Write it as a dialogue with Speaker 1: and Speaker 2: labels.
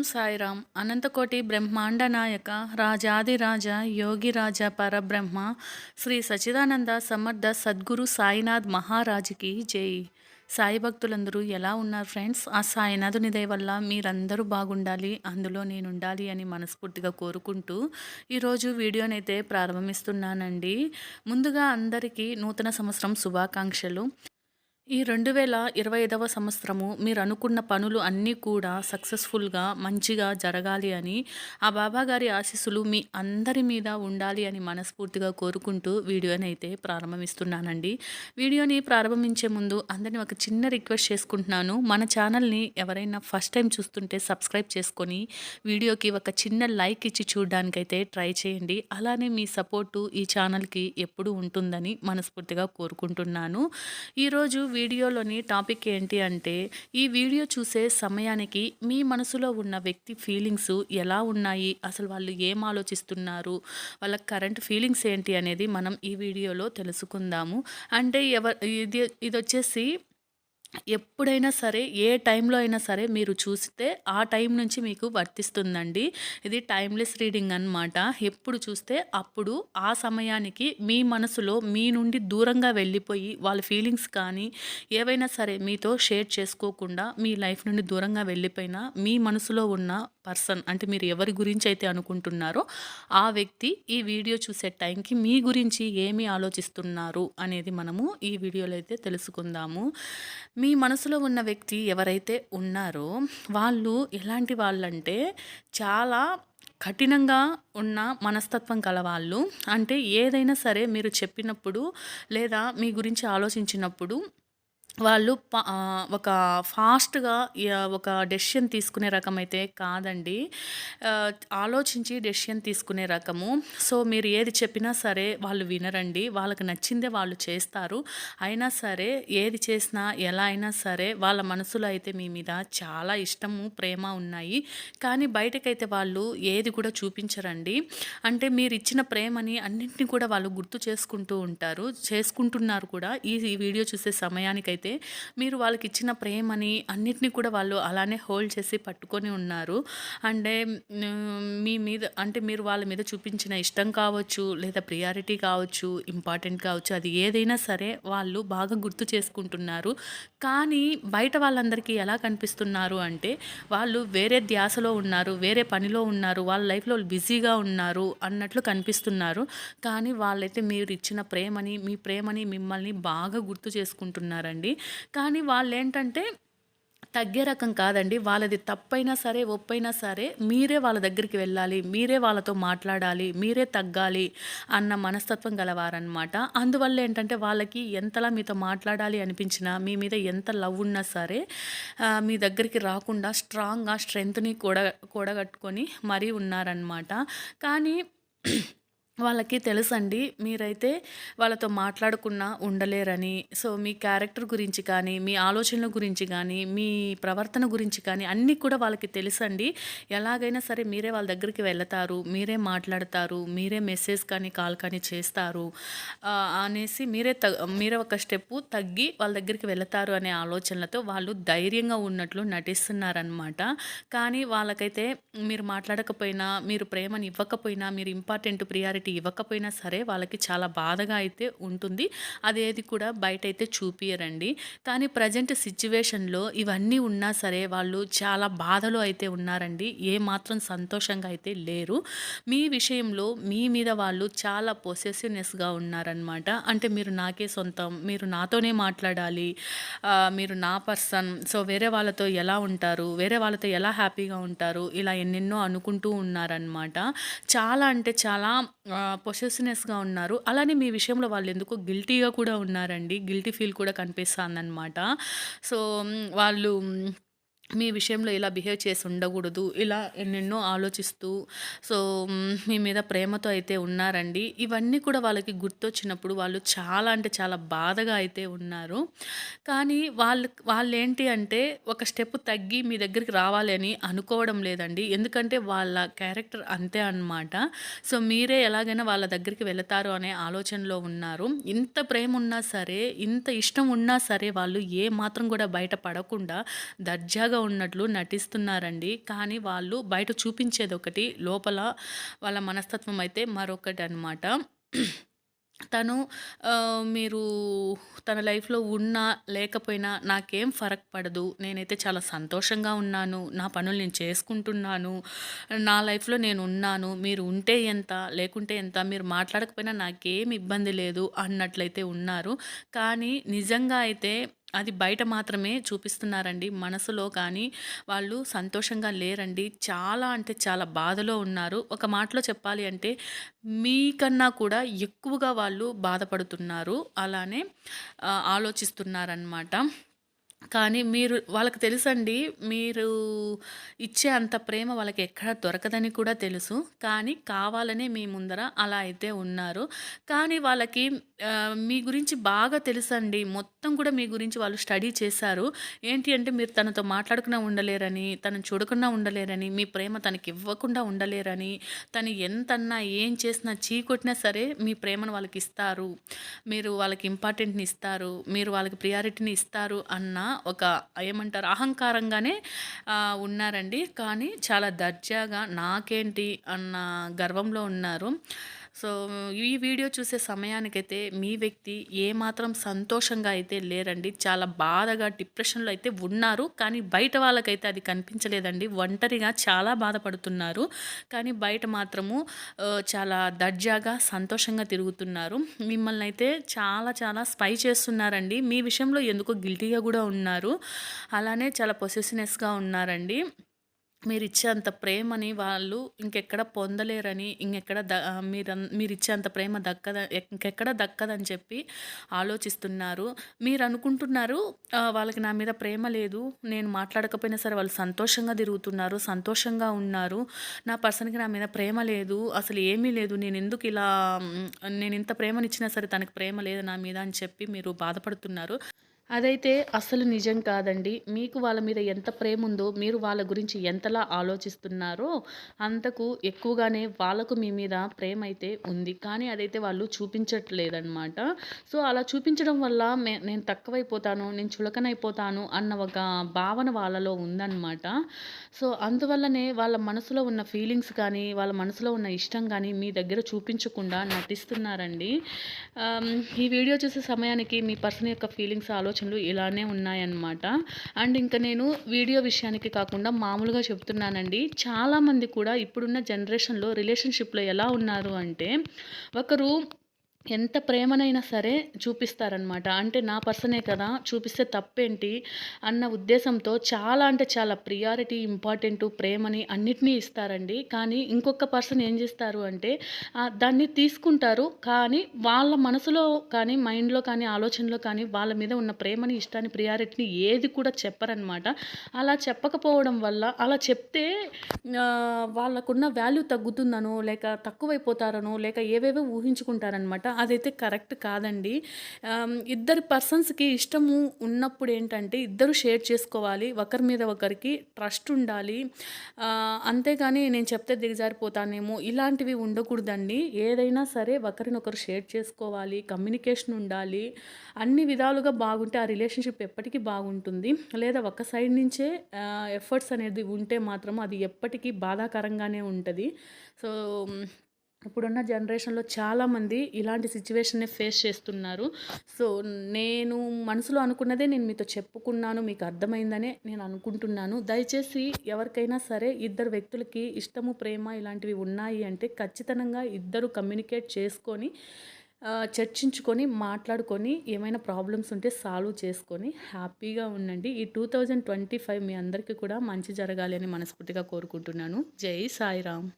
Speaker 1: ఓం సాయిరామ్. అనంతకోటి బ్రహ్మాండ నాయక రాజాదిరాజ యోగిరాజ పరబ్రహ్మ శ్రీ సచిదానంద సమర్థ సద్గురు సాయినాథ్ మహారాజుకి జై. సాయి భక్తులందరూ ఎలా ఉన్నారు ఫ్రెండ్స్? ఆ సాయినాథుని దయ వల్ల మీరందరూ బాగుండాలి అందులో నేను ఉండాలి అని మనస్ఫూర్తిగా కోరుకుంటూ ఈరోజు వీడియోనైతే ప్రారంభిస్తున్నానండి. ముందుగా అందరికీ నూతన సంవత్సరం శుభాకాంక్షలు. ఈ రెండు వేల ఇరవై ఐదవ సంవత్సరము మీరు అనుకున్న పనులు అన్నీ కూడా సక్సెస్ఫుల్గా మంచిగా జరగాలి అని ఆ బాబా గారి ఆశీస్సులు మీ అందరి మీద ఉండాలి అని మనస్ఫూర్తిగా కోరుకుంటూ వీడియోని అయితే ప్రారంభిస్తున్నానండి. వీడియోని ప్రారంభించే ముందు అందరిని ఒక చిన్న రిక్వెస్ట్ చేసుకుంటున్నాను. మన ఛానల్ని ఎవరైనా ఫస్ట్ టైం చూస్తుంటే సబ్స్క్రైబ్ చేసుకొని వీడియోకి ఒక చిన్న లైక్ ఇచ్చి చూడడానికైతే ట్రై చేయండి. అలానే మీ సపోర్టు ఈ ఛానల్కి ఎప్పుడు ఉంటుందని మనస్ఫూర్తిగా కోరుకుంటున్నాను. ఈరోజు వీడియోలోని టాపిక్ ఏంటి అంటే ఈ వీడియో చూసే సమయానికి మీ మనసులో ఉన్న వ్యక్తి ఫీలింగ్స్ ఎలా ఉన్నాయి? అసలు వాళ్ళు ఏం ఆలోచిస్తున్నారు? వాళ్ళ కరెంట్ ఫీలింగ్స్ ఏంటి అనేది మనం ఈ వీడియోలో తెలుసుకుందాము. అంటే ఎవ ఇది ఇది వచ్చేసి ఎప్పుడైనా సరే ఏ టైంలో అయినా సరే మీరు చూస్తే ఆ టైం నుంచి మీకు వర్తిస్తుందండి. ఇది టైమ్లెస్ రీడింగ్ అనమాట ఎప్పుడు చూస్తే అప్పుడు ఆ సమయానికి మీ మనసులో మీ నుండి దూరంగా వెళ్ళిపోయి వాళ్ళ ఫీలింగ్స్ కానీ ఏవైనా సరే మీతో షేర్ చేసుకోకుండా మీ లైఫ్ నుండి దూరంగా వెళ్ళిపోయినా మీ మనసులో ఉన్న పర్సన్ అంటే మీరు ఎవరి గురించి అయితే అనుకుంటున్నారో ఆ వ్యక్తి ఈ వీడియో చూసే టైంకి మీ గురించి ఏమి ఆలోచిస్తున్నారు అనేది మనము ఈ వీడియోలో అయితే తెలుసుకుందాము. మీ మనసులో ఉన్న వ్యక్తి ఎవరైతే ఉన్నారో వాళ్ళు ఎలాంటి వాళ్ళంటే చాలా కఠినంగా ఉన్న మనస్తత్వం కలవాళ్ళు అంటే ఏదైనా సరే మీరు చెప్పినప్పుడు లేదా మీ గురించి ఆలోచించినప్పుడు వాళ్ళు ఒక ఫాస్ట్‌గా ఒక డెసిషన్ తీసుకునే రకం అయితే కాదండి. ఆలోచించి డెసిషన్ తీసుకునే రకము. సో, మీరు ఏది చెప్పినా సరే వాళ్ళు వినరండి. వాళ్ళకి నచ్చిందే వాళ్ళు చేస్తారు. అయినా సరే ఏది చేసినా, ఎలా అయినా సరే వాళ్ళ మనసులో అయితే మీ మీద చాలా ఇష్టము, ప్రేమ ఉన్నాయి. కానీ బయటకైతే వాళ్ళు ఏది కూడా చూపించరండి. అంటే మీరు ఇచ్చిన ప్రేమని అన్నింటినీ కూడా వాళ్ళు గుర్తు చేసుకుంటూ ఉంటారు. చేసుకుంటున్నారు కూడా. ఈ వీడియో చూసే సమయానికైతే అయితే మీరు వాళ్ళకి ఇచ్చిన ప్రేమని అన్నిటినీ కూడా వాళ్ళు అలానే హోల్డ్ చేసి పట్టుకొని ఉన్నారు. అంటే మీ మీద అంటే మీరు వాళ్ళ మీద చూపించిన ఇష్టం కావచ్చు లేదా ప్రియారిటీ కావచ్చు ఇంపార్టెంట్ కావచ్చు అది ఏదైనా సరే వాళ్ళు బాగా గుర్తు చేసుకుంటున్నారు. కానీ బయట వాళ్ళందరికీ ఎలా కనిపిస్తున్నారు అంటే వాళ్ళు వేరే ధ్యాసలో ఉన్నారు వేరే పనిలో ఉన్నారు వాళ్ళ లైఫ్లో బిజీగా ఉన్నారు అన్నట్లు కనిపిస్తున్నారు. కానీ వాళ్ళైతే మీరు ఇచ్చిన ప్రేమని మీ ప్రేమని మిమ్మల్ని బాగా గుర్తు చేసుకుంటున్నారండి. కానీ వాళ్ళు ఏంటంటే తగ్గే రకం కాదండి. వాళ్ళది తప్పైనా సరే ఒప్పైనా సరే మీరే వాళ్ళ దగ్గరికి వెళ్ళాలి మీరే వాళ్ళతో మాట్లాడాలి మీరే తగ్గాలి అన్న మనస్తత్వం గలవారనమాట అందువల్ల ఏంటంటే వాళ్ళకి ఎంతలా మీతో మాట్లాడాలి అనిపించినా మీ మీద ఎంత లవ్ ఉన్నా సరే మీ దగ్గరికి రాకుండా స్ట్రాంగ్గా స్ట్రెంగ్త్ని కూడ కూడగట్టుకొని మరీ ఉన్నారనమాట కానీ వాళ్ళకి తెలుసండి మీరైతే వాళ్ళతో మాట్లాడకుండా ఉండలేరని. సో మీ క్యారెక్టర్ గురించి కానీ మీ ఆలోచనల గురించి కానీ మీ ప్రవర్తన గురించి కానీ అన్నీ కూడా వాళ్ళకి తెలుసండి. ఎలాగైనా సరే మీరే వాళ్ళ దగ్గరికి వెళతారు మీరే మాట్లాడతారు మీరే మెసేజ్ కానీ కాల్ కానీ చేస్తారు. అనేసి మీరే త మీరే ఒక స్టెప్పు తగ్గి వాళ్ళ దగ్గరికి వెళతారు అనే ఆలోచనలతో వాళ్ళు ధైర్యంగా ఉన్నట్లు నటిస్తున్నారనమాట కానీ వాళ్ళకైతే మీరు మాట్లాడకపోయినా మీరు ప్రేమని ఇవ్వకపోయినా మీరు ఇంపార్టెంట్ ప్రియారిటీ ఒకటి ఇవ్వకపోయినా సరే వాళ్ళకి చాలా బాధగా అయితే ఉంటుంది. అదేది కూడా బయట అయితే చూపియరండి కానీ ప్రజెంట్ సిచ్యువేషన్లో ఇవన్నీ ఉన్నా సరే వాళ్ళు చాలా బాధలో అయితే ఉన్నారండి. ఏ మాత్రం సంతోషంగా అయితే లేరు. మీ విషయంలో మీ మీద వాళ్ళు చాలా పొసెసివ్నెస్గా ఉన్నారనమాట అంటే మీరు నాకే సొంతం మీరు నాతోనే మాట్లాడాలి మీరు నా పర్సన్ సో వేరే వాళ్ళతో ఎలా ఉంటారు వేరే వాళ్ళతో ఎలా హ్యాపీగా ఉంటారు ఇలా ఎన్నెన్నో అనుకుంటూ ఉన్నారనమాట చాలా అంటే చాలా పొసెసినెస్గా ఉన్నారు. అలానే మీ విషయంలో వాళ్ళు ఎందుకో గిల్టీగా కూడా ఉన్నారండి. గిల్టీ ఫీల్ కూడా కనిపిస్తుందన్నమాట. సో వాళ్ళు మీ విషయంలో ఇలా బిహేవ్ చేసి ఉండకూడదు ఇలా ఎన్నెన్నో ఆలోచిస్తూ సో మీ మీద ప్రేమతో అయితే ఉన్నారండి. ఇవన్నీ కూడా వాళ్ళకి గుర్తొచ్చినప్పుడు వాళ్ళు చాలా అంటే చాలా బాధగా అయితే ఉన్నారు. కానీ వాళ్ళు వాళ్ళు ఏంటి అంటే ఒక స్టెప్ తగ్గి మీ దగ్గరికి రావాలి అని అనుకోవడం లేదండి. ఎందుకంటే వాళ్ళ క్యారెక్టర్ అంతే అనమాట సో మీరే ఎలాగైనా వాళ్ళ దగ్గరికి వెళతారు అనే ఆలోచనలో ఉన్నారు. ఇంత ప్రేమ ఉన్నా సరే ఇంత ఇష్టం ఉన్నా సరే వాళ్ళు ఏ మాత్రం కూడా బయట పడకుండా దర్జాగా ఉన్నట్లు నటిస్తున్నారండి కానీ వాళ్ళు బయట చూపించేది ఒకటి లోపల వాళ్ళ మనస్తత్వం అయితే మరొకటి అనమాట తను మీరు తన లైఫ్‌లో ఉన్నా, లేకపోయినా నాకేం ఫరక్ పడదు. నేనైతే చాలా సంతోషంగా ఉన్నాను. నా పనులు నేను చేసుకుంటున్నాను. నా లైఫ్‌లో నేను ఉన్నాను మీరు ఉంటే ఎంత, లేకుంటే ఎంత, మీరు మాట్లాడకపోయినా నాకేం ఇబ్బంది లేదు అన్నట్లయితే ఉన్నారు. కానీ నిజంగా అయితే అది బయట మాత్రమే చూపిస్తున్నారండి. మనసులో కానీ వాళ్ళు సంతోషంగా లేరండి. చాలా అంటే చాలా బాధలో ఉన్నారు. ఒక మాటలో చెప్పాలి అంటే మీకన్నా కూడా ఎక్కువగా వాళ్ళు బాధపడుతున్నారు. అలానే ఆహ్, ఆలోచిస్తున్నారనమాట. కానీ మీరు వాళ్ళకి తెలుసండి. మీరు ఇచ్చే అంత ప్రేమ వాళ్ళకి ఎక్కడ దొరకదని కూడా తెలుసు. కానీ కావాలనే మీ ముందర అలా అయితే ఉన్నారు. కానీ వాళ్ళకి మీ గురించి బాగా తెలుసండి. మొత్తం కూడా మీ గురించి వాళ్ళు స్టడీ చేశారు. ఏంటి అంటే మీరు తనతో మాట్లాడకుండా ఉండలేరని, తను చూడకుండా ఉండలేరని, మీ ప్రేమ తనకి ఇవ్వకుండా ఉండలేరని, తను ఎంతన్నా, ఏం చేసినా, చీకొట్టినా సరే మీ ప్రేమను వాళ్ళకి ఇస్తారు మీరు వాళ్ళకి ఇంపార్టెంట్‌ని ఇస్తారు. మీరు వాళ్ళకి ప్రియారిటీని ఇస్తారు అన్న ఒక ఏమంటారు అహంకారంగానే ఉన్నారండి. కానీ చాలా దర్జాగా నాకేంటి అన్న గర్వంలో ఉన్నారు. సో, ఈ వీడియో చూసే సమయానికైతే మీ వ్యక్తి ఏమాత్రం సంతోషంగా అయితే లేరండి. చాలా బాధగా డిప్రెషన్‌లో అయితే ఉన్నారు. కానీ బయట వాళ్ళకైతే అది కనిపించలేదండి. ఒంటరిగా చాలా బాధపడుతున్నారు. కానీ బయట మాత్రము చాలా దర్జాగా, సంతోషంగా తిరుగుతున్నారు. మిమ్మల్ని అయితే చాలా చాలా స్పై చేస్తున్నారండి. మీ విషయంలో ఎందుకో గిల్టీగా కూడా ఉన్నారు. అలానే చాలా పొసెసినెస్గా ఉన్నారండి. మీరిచ్చే అంత ప్రేమని వాళ్ళు ఇంకెక్కడ పొందలేరని, ఇంకెక్కడ ద మీరు మీరు మీరిచ్చే అంత ప్రేమ దక్కద ఇంకెక్కడ దక్కదని చెప్పి ఆలోచిస్తున్నారు. మీరు అనుకుంటున్నారు వాళ్ళకి నా మీద ప్రేమ లేదు. నేను మాట్లాడకపోయినా సరే వాళ్ళు సంతోషంగా తిరుగుతున్నారు. సంతోషంగా ఉన్నారు. నా పర్సన్‌కి నా మీద ప్రేమ లేదు. అసలు ఏమీ లేదు. నేను ఎందుకు ఇలా నేను ఇంత ప్రేమనిచ్చినా సరే తనకి ప్రేమ లేదు నా మీద అని చెప్పి మీరు బాధపడుతున్నారు. అదైతే అస్సలు నిజం కాదండి. మీకు వాళ్ళ మీద ఎంత ప్రేమ ఉందో మీరు వాళ్ళ గురించి ఎంతలా ఆలోచిస్తున్నారో అంతకు ఎక్కువగానే వాళ్ళకు మీ మీద ప్రేమ అయితే ఉంది. కానీ అదైతే వాళ్ళు చూపించట్లేదనమాట. సో, అలా చూపించడం వల్ల నేను తక్కువైపోతాను, నేను చులకనైపోతాను అన్న ఒక భావన వాళ్ళలో ఉందనమాట. సో, అందువల్లనే వాళ్ళ మనసులో ఉన్న ఫీలింగ్స్ కానీ, వాళ్ళ మనసులో ఉన్న ఇష్టం కానీ మీ దగ్గర చూపించకుండా నటిస్తున్నారండి. ఈ వీడియో చూసే సమయానికి మీ పర్సన్ యొక్క ఫీలింగ్స్, ఆలోచనలు ఇలానే ఉన్నాయన్నమాట. అండ్ ఇంకా నేను వీడియో విషయానికి కాకుండా మామూలుగా చెప్తున్నానండి. చాలామంది కూడా ఇప్పుడున్న జనరేషన్‌లో రిలేషన్‌షిప్‌లో ఎలా ఉన్నారు అంటే ఒకరు ఎంత ప్రేమనైనా సరే చూపిస్తారనమాట. అంటే నా పర్సనే కదా! చూపిస్తే తప్పేంటి అన్న ఉద్దేశంతో చాలా అంటే చాలా ప్రియారిటీ, ఇంపార్టెంటు, ప్రేమని అన్నిటినీ ఇస్తారండి. కానీ ఇంకొక పర్సన్ ఏం చేస్తారు అంటే దాన్ని తీసుకుంటారు. కానీ వాళ్ళ మనసులో కానీ, మైండ్‌లో కానీ, ఆలోచనలో కానీ వాళ్ళ మీద ఉన్న ప్రేమని, ఇష్టాన్ని, ప్రియారిటీని ఏది కూడా చెప్పరనమాట. అలా చెప్పకపోవడం వల్ల అలా చెప్తే వాళ్ళకున్న వాల్యూ తగ్గుతుందనో, లేక తక్కువైపోతారనో, లేక ఏవేవో ఊహించుకుంటారనమాట. అదైతే కరెక్ట్ కాదండి. ఇద్దరు ఇద్దరి పర్సన్స్‌కి ఇష్టము ఉన్నప్పుడు ఏంటంటే ఇద్దరు షేర్ చేసుకోవాలి. ఒకరి మీద ఒకరికి ట్రస్ట్ ఉండాలి. అంతేగాని నేను చెప్తే దిగజారిపోతానేమో ఇలాంటివి ఉండకూడదండి. ఏదైనా సరే ఒకరినొకరు షేర్ చేసుకోవాలి. కమ్యూనికేషన్ ఉండాలి. అన్ని విధాలుగా బాగుంటే ఆ రిలేషన్‌షిప్ ఎప్పటికీ బాగుంటుంది. లేదా ఒక సైడ్ నుంచే ఎఫర్ట్స్ అనేది ఉంటే మాత్రం అది ఎప్పటికీ బాధాకరంగానే ఉంటుంది సో, ఇప్పుడున్న జనరేషన్‌లో చాలామంది ఇలాంటి సిచ్యువేషన్ని ఫేస్ చేస్తున్నారు. సో, నేను మనసులో అనుకున్నదే నేను మీతో చెప్పుకున్నాను. మీకు అర్థమైందనే నేను అనుకుంటున్నాను. దయచేసి ఎవరికైనా సరే ఇద్దరు వ్యక్తులకి ఇష్టము, ప్రేమ ఇలాంటివి ఉన్నాయి అంటే ఖచ్చితంగా ఇద్దరు కమ్యూనికేట్ చేసుకొని చర్చించుకొని, మాట్లాడుకొని ఏమైనా ప్రాబ్లమ్స్ ఉంటే సాల్వ్ చేసుకొని హ్యాపీగా ఉండండి. ఈ 2025 మీ అందరికీ కూడా మంచి జరగాలి అని మనస్ఫూర్తిగా కోరుకుంటున్నాను. జై సాయిరామ్.